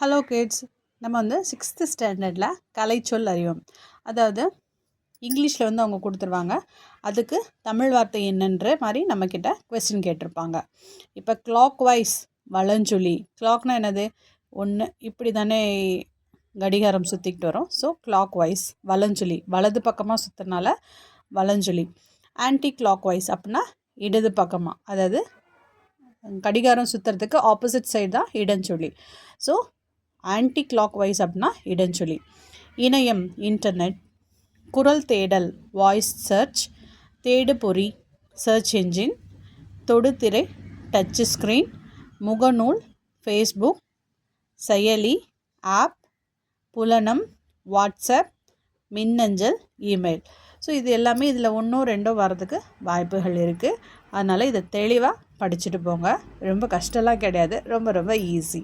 Hello kids நம்ம வந்து sixth ஸ்டாண்டர்டில் கலைச்சொல் அறிவோம். அதாவது இங்கிலீஷில் வந்து அவங்க கொடுத்துருவாங்க. அதுக்கு தமிழ் வார்த்தை என்னன்ற மாதிரி நம்மக்கிட்ட கொஸ்டின் கேட்டிருப்பாங்க. இப்போ கிளாக் வைஸ் வளஞ்சொலி கிளாக்னால் என்னது? ஒன்று இப்படி தானே கடிகாரம் சுற்றிக்கிட்டு வரும். ஸோ கிளாக் வைஸ் வளஞ்சொலி. வலது பக்கமாக சுற்றுறனால வளஞ்சொலி. ஆன்டி கிளாக் வைஸ் அப்படின்னா இடது பக்கமாக அதாவது கடிகாரம் சுற்றுறதுக்கு ஆப்போசிட் சைடு தான் இடஞ்சொல்லி ஸோ ஆன்டி கிளாக் வைஸ் அப்படின்னா இடஞ்சொலி. இணையம் இன்டர்நெட் குரல் தேடல் வாய்ஸ் சர்ச் தேடுபொறி சர்ச் என்ஜின் தொடுதிரை டச் ஸ்க்ரீன் முகநூல் ஃபேஸ்புக் செயலி ஆப் புலனம் வாட்ஸ்அப் மின்னஞ்சல் இமெயில் ஸோ இது எல்லாமே இதில் ஒன்றும் ரெண்டோ வரதுக்கு வாய்ப்புகள் இருக்குது அதனால் இதை தெளிவாக படிச்சுட்டு போங்க. ரொம்ப கஷ்டம்லாம் கிடையாது. ரொம்ப ரொம்ப ஈஸி